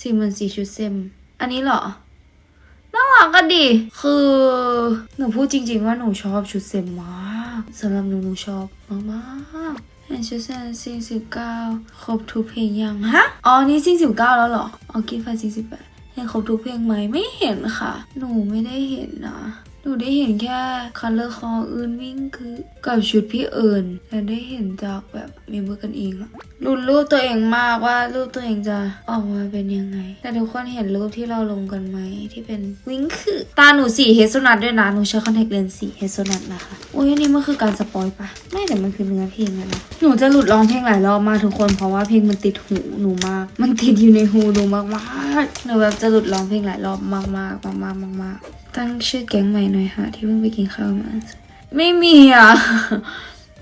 สี่หมื่นสี่ชุดเซม อันนี้เหรอ น่ารักกันดิ คือ หนูพูดจริง ๆ ว่าหนูชอบชุดเซมมาก สำหรับหนูหนูชอบมากๆเห็นชุดเซมซิงสิบเก้าครบทุกเพลงยังฮะอ๋อนี่ซิงสิบเก้าแล้วเหรออ๋อกินไฟซิงสิบแปดเห็นครบทุกเพลงไหมไม่เห็นค่ะ หนูไม่ได้เห็นนะห นูได้เห็นแค่คัลเลอร์คออื่นวิ่งคือกับชุดพี่เอิญและได้เห็นจากแบบเมมเบอร์กันเองอะรุนรูปตัวเองมากว่ารูปตัวเองจะออกมาเป็นยังไง แต่ทุกคนเห็นรูปที่เราลงกันไหมที่เป็นวิ่งคือตาหนูสีเฮสโซนัทด้วยนะหนูใช้คอนแทคเลนส์สีเฮสโซนัทนะคะโอ้ยอันนี้มันคือการสปอยปะไม่แต่มันคือเนื้อเพลงนะหนูจะหลุดร้องเพลงหลายรอบมากทุกคนเพราะว่าเพลงมันติดหูหนูมาก มันติดอยู่ในหูหนูมากๆหนูแบบจะหลุดร้องเพลงหลายรอบมากๆมากๆมากๆ ตั้งชื่อแก๊งใหม่หน่อยค่ะ ที่เพิ่งไปกินข้าวมา ไม่มีอะ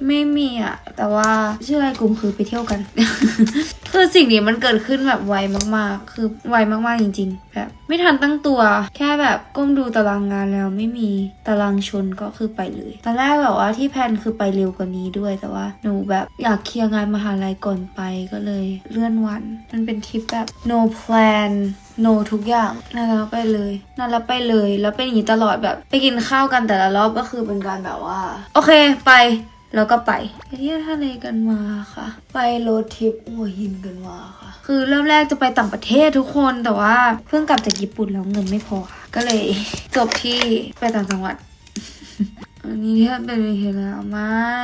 ไม่มีอะแต่ว่าชื่ออะไรกลุ่มคือไปเที่ยวกัน คือสิ่งนี้มันเกิดขึ้นแบบไวมากๆ คือไวมากๆจริง ๆ แบบ ไม่ทันตั้งตัว แค่แบบก้มดูตารางงานแล้วไม่มีตารางชนก็คือไปเลย ตอนแรกแบบว่าที่แพนคือไปเร็วกว่านี้ด้วยแต่ว่า หนูแบบอยากเคลียร์งานมหาลัยก่อนไปก็เลยเลื่อนวัน มันเป็นทริปแบบ no plan no ทุกอย่างนั่นแล้วไปเลยนั่นแล้วไปเลย แล้วเป็นอย่างนี้ตลอดแบบไปกินข้าวกันแต่ละรอบก็คือเป็นการแบบว่า โอเคไป แล้วก็ไปไปเที่ยวทะเลกันมาค่ะ ไปโรดทริปหัวหินกันมาค่ะ คือเริ่มแรกจะไปต่างประเทศทุกคนแต่ว่าเพิ่งกลับจากญี่ปุ่นแล้วเงินไม่พอ ก็เลยจบที่ไปต่างจังหวัดอันนี้ที่เป็นเห็นแล้วไม่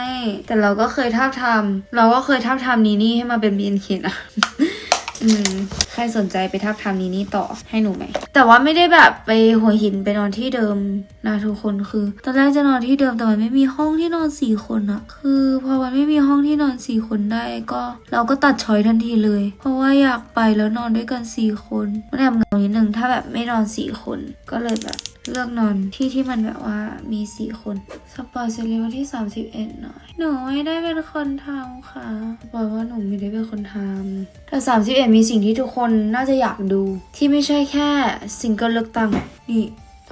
แต่เราก็เคยท้าบทำเราก็เคยท้าบทำนีนี่ให้มาเป็น BNK นะ อืม ใครสนใจไปทักทำนี้นี่ต่อให้หนูไหม แต่ว่าไม่ได้แบบไปหัวหินไปนอนที่เดิมนะทุกคนคือ ตอนแรกจะนอนที่เดิมแต่มันไม่มีห้องที่นอนสี่คนอะคือพอมันไม่มีห้องที่นอนสี่คนได้ก็ เราก็ตัดช้อยทันทีเลย เพราะว่าอยากไปแล้วนอนด้วยกันสี่คนมันแอบเหงานิดนึงถ้าแบบไม่นอนสี่คนก็เลยแบบ เลือกนอนที่ที่มันแบบว่ามีสี่คนสปอยเซรีวันที่ 31 หน่อย หนูไม่ได้เป็นคนทำค่ะบอกว่าหนูไม่ได้เป็นคนทำแต่ 31 มีสิ่งที่ทุกคนน่าจะอยากดู ที่ไม่ใช่แค่ซิงเกิลเลือกตั้งนี่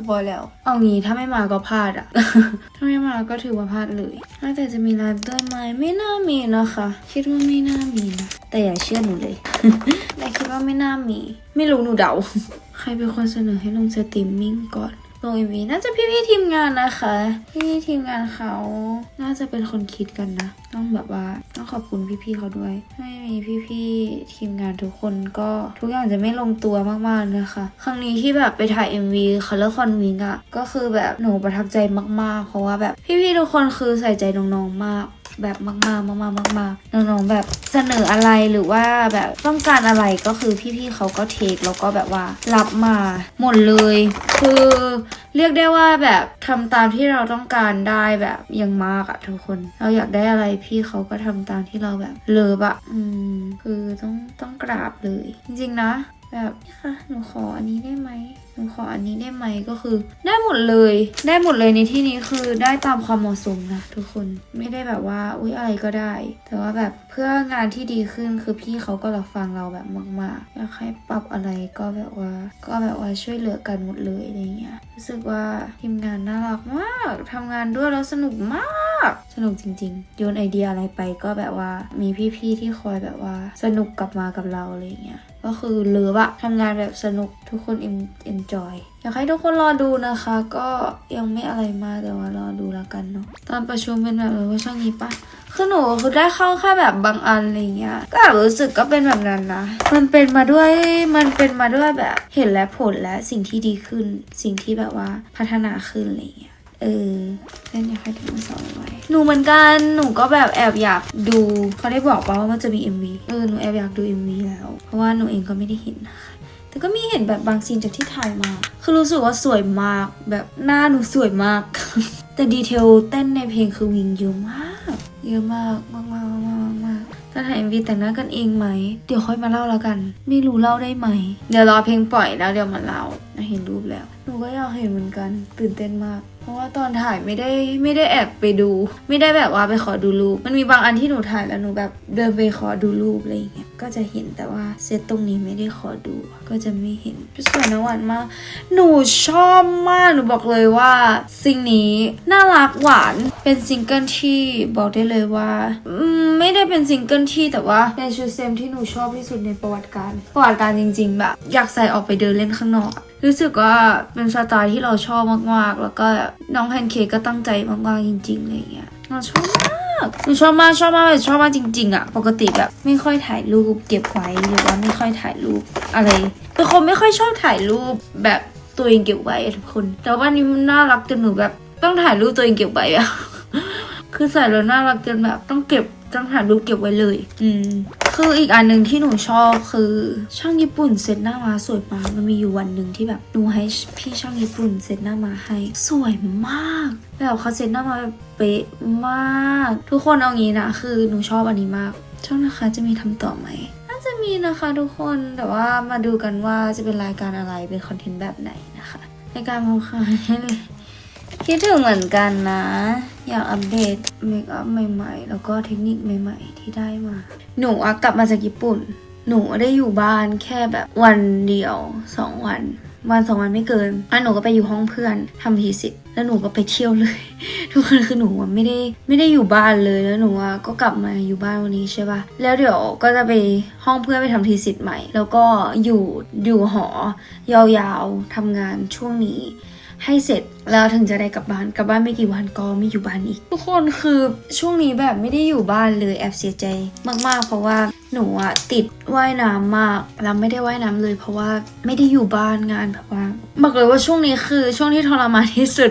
ปอยแล้ว เอางี้ถ้าไม่มาก็พลาดอะ ถ้าไม่มาก็ถือว่าพลาดเลยน่าแต่จะมีไลฟ์ด้วยไหมไม่น่ามีนะคะ คิดว่าไม่น่ามีนะ แต่อย่าเชื่อหนูเลย แต่คิดว่าไม่น่ามี ไม่รู้หนูเดา ใครเป็นคนเสนอให้ลงสตรีมมิ่งก่อน ลงอีวีน่าจะพี่ๆทีมงานนะคะ พี่ๆทีมงานเขาน่าจะเป็นคนคิดกันนะ ต้องแบบว่าต้องขอบคุณพี่ๆเขาด้วย ไม่มีพี่ๆทีมงานทุกคนก็ทุกอย่างจะไม่ลงตัวมากๆนะคะ ครั้งนี้ที่แบบไปถ่าย MV Color Con w i n g อะก็คือแบบหนูประทับใจมากๆ เพราะว่าแบบพี่ๆทุกคนคือใส่ใจน้องๆมาก แบบมากๆมากๆมากๆน้องๆแบบเสนออะไรหรือว่าแบบต้องการอะไรก็คือพี่ๆเขาก็เทคแล้วก็แบบว่ารับมาหมดเลย คือเรียกได้ว่าแบบทำตามที่เราต้องการได้แบบยังมากอะทุกคน เราอยากได้อะไรพี่เขาก็ทำตามที่เราแบบเลิฟอะอืมคือต้องต้องกราบเลย จริงๆนะ แบบนี่ค่ะหนูขออันนี้ได้ไหมหนูขออันนี้ได้ไหมก็คือ ได้หมดเลย ได้หมดเลยในที่นี้คือได้ตามความเหมาะสมนะทุกคนไม่ได้แบบว่าอุ้ยอะไรก็ได้ แต่ว่าแบบเพื่องานที่ดีขึ้นคือพี่เขาก็รับฟังเราแบบมากๆอยากให้ปรับอะไรก็แบบว่า ก็แบบว่าช่วยเหลือกันหมดเลยอะไรเงี้ยรู้สึกว่าทีมงานน่ารักมากทำงานด้วยแล้วสนุกมาก สนุกจริงๆ โยนไอเดียอะไรไปก็แบบว่ามีพี่ๆที่คอยแบบว่า สนุกกลับมากับเราอะไรเงี้ยก็คือเลิฟอะทำงานแบบสนุกทุกคนเอ็นจอยอยากให้ทุกคนรอดูนะคะ ก็ยังไม่อะไรมากแต่ว่ารอดูแล้วกันเนาะตอนประชุมเป็นแบบเออว่าช่างนี้ปะคือหนูคือได้เข้าแค่แบบบางอันอะไรเงี้ยก็แอบรู้สึกก็เป็นแบบนั้นนะมันเป็นมาด้วยมันเป็นมาด้วยแบบเห็นและผลและสิ่งที่ดีขึ้น สิ่งที่แบบว่าพัฒนาขึ้นอะไรเงี้ย เออเล่นอยากให้ทุกคนสอนไว้หนูเหมือนกันหนูก็แบบแอบอยากดูเขาได้บอกป่าว่ามันจะมี MV เออหนูแอบอยากดู MV แล้ว เพราะว่าหนูเองก็ไม่ได้เห็นนะคะแต่ก็มีเห็นแบบบางซีนจากที่ถ่ายมา คือรู้สึกว่าสวยมากแบบหน้าหนูสวยมาก แต่ดีเทลเต้นในเพลงคือวิงเยอะมาก เยอะมากมากมากมากมากถ้าถ่าย MV แต่งหน้ากันเองไหม เดี๋ยวค่อยมาเล่าแล้วกัน ไม่รู้เล่าได้ไหม เดี๋ยวรอเพลงปล่อยแล้วเดี๋ยวมาเล่า เห็นรูปแล้ว หนูก็อยากเห็นเหมือนกัน ตื่นเต้นมาก เพราะว่าตอนถ่ายไม่ได้ไม่ได้แอบไปดู ไม่ได้แบบว่าไปขอดูรูป มันมีบางอันที่หนูถ่ายแล้วหนูแบบเดินไปขอดูรูปอะไรอย่างเงี้ย ก็จะเห็นแต่ว่าเซตตรงนี้ไม่ได้ขอดู ก็จะไม่เห็นสวยนะหวานมาก หนูชอบมาก หนูบอกเลยว่าสิ่งนี้น่ารักหวาน เป็นซิงเกิลที่บอกได้เลยว่าไม่ได้เป็นซิงเกิลที่แต่ว่าเป็นชุดเซมที่หนูชอบที่สุดในประวัติการ ประวัติการจริง ๆ แบบ อยากใส่ออกไปเดินเล่นข้างนอก รู้สึกว่าเป็นสไตล์ที่เราชอบมากๆ แล้วก็น้องแพนเค้กก็ตั้งใจมากๆจริงๆอะไรอย่างเงี้ยเราชอบมากชอบมากชอบมากแบบชอบมากจริง ๆอะปกติแบบไม่ค่อยถ่ายรูปเก็บไว้หรือว่าไม่ค่อยถ่ายรูปอะไรเป็นคนไม่ค่อยชอบถ่ายรูปแบบตัวเองเก็บไว้ทุกคน แต่ว่านี่มันน่ารักจนหนูแบบต้องถ่ายรูปตัวเองเก็บไว้อะคือใส่แล้วน่ารักจนแบบต้องเก็บต้องถ่ายรูปเก็บไว้เลย อืม คืออีกอันหนึ่งที่หนูชอบคือช่างญี่ปุ่นเซตหน้ามาสวยมากมันมีอยู่วันหนึ่งที่แบบหนูให้พี่ช่างญี่ปุ่นเซตหน้ามาให้ สวยมากแบบเขาเซตหน้ามาแบบเป๊ะมาก ทุกคนเอางี้นะคือหนูชอบอันนี้มากช่องนะคะจะมีทำต่อไหมน่าจะมีนะคะทุกคนแต่ว่ามาดูกันว่าจะเป็นรายการอะไรเป็นคอนเทนต์แบบไหนนะคะรายการมาค่ะ คิดถึงเหมือนกันนะ อยากอัปเดตเมคอัพใหม่ๆ แล้วก็เทคนิคใหม่ๆ ที่ได้มา หนูกลับมาจากญี่ปุ่น หนูได้อยู่บ้านแค่แบบวันเดียวสองวัน วันสองวันไม่เกินแล้วหนูก็ไปอยู่ห้องเพื่อนทำทีสิทธิ์แล้วหนูก็ไปเที่ยวเลย ทุกคนคือหนูอะไม่ได้ไม่ได้อยู่บ้านเลยแล้วหนูก็กลับมาอยู่บ้านวันนี้ใช่ปะแล้วเดี๋ยวก็จะไปห้องเพื่อนไปทำทีสิทธิ์ใหม่ แล้วก็อยู่อยู่หอยาวๆทำงานช่วงนี้ ให้เสร็จแล้วถึงจะได้กลับบ้านกลับบ้านไม่กี่วันก็ไม่อยู่บ้านอีก ทุกคนคือช่วงนี้แบบไม่ได้อยู่บ้านเลยแอบเสียใจมากๆ เพราะว่าหนูอะติดว่ายน้ำมากแล้วไม่ได้ว่ายน้ำเลย เพราะว่าไม่ได้อยู่บ้านงานแบบว่า บอกเลยว่าช่วงนี้คือช่วงที่ทรมานที่สุด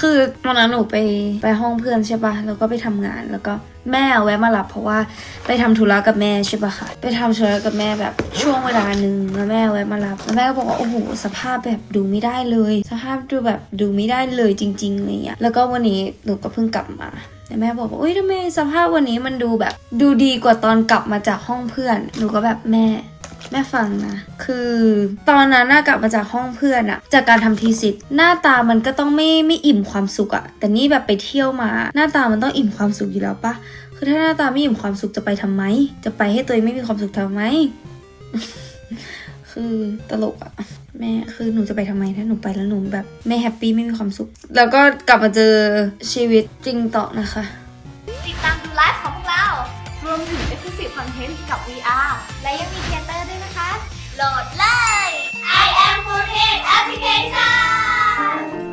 คือตอนนั้นหนูไปไปห้องเพื่อนใช่ปะแล้วก็ไปทำงานแล้วก็แม่แวะมารับเพราะว่าไปทำธุระกับแม่ใช่ปะคะไปทำธุระกับแม่แบบช่วงเวลาหนึ่งแล้วแม่แวะมารับแล้วแม่ก็บอกว่าโอ้โหสภาพแบบดูไม่ได้เลย สภาพดูแบบดูไม่ได้เลยจริงๆอะไรเงี้ยแล้วก็วันนี้หนูก็เพิ่งกลับมาแต่แม่บอกว่าอุ้ยทำไมสภาพวันนี้มันดูแบบดูดีกว่าตอนกลับมาจากห้องเพื่อนหนูก็แบบแม่ แม่ฟังนะ คือตอนนั้นน่ากลับมาจากห้องเพื่อนอะจากการทำทีสิทธ์หน้าตามันก็ต้องไม่ไม่อิ่มความสุขอะแต่นี่แบบไปเที่ยวมา หน้าตามันต้องอิ่มความสุขอยู่แล้วปะคือถ้าหน้าตาไม่อิ่มความสุขจะไปทำไม จะไปให้ตัวเองไม่มีความสุขทำไม คือตลกอะแม่คือหนูจะไปทำไมถ้าหนูไปแล้วหนูแบบไม่แฮปปี้ไม่มีความสุข แล้วก็กลับมาเจอชีวิตจริงต่อนะคะ ติดตามดูไลฟ์ของพวกเรา รวมถึง Exclusive Content กับ VR และยังมีเทเตอร์ด้วยนะคะ โหลดเลย I am 4 Application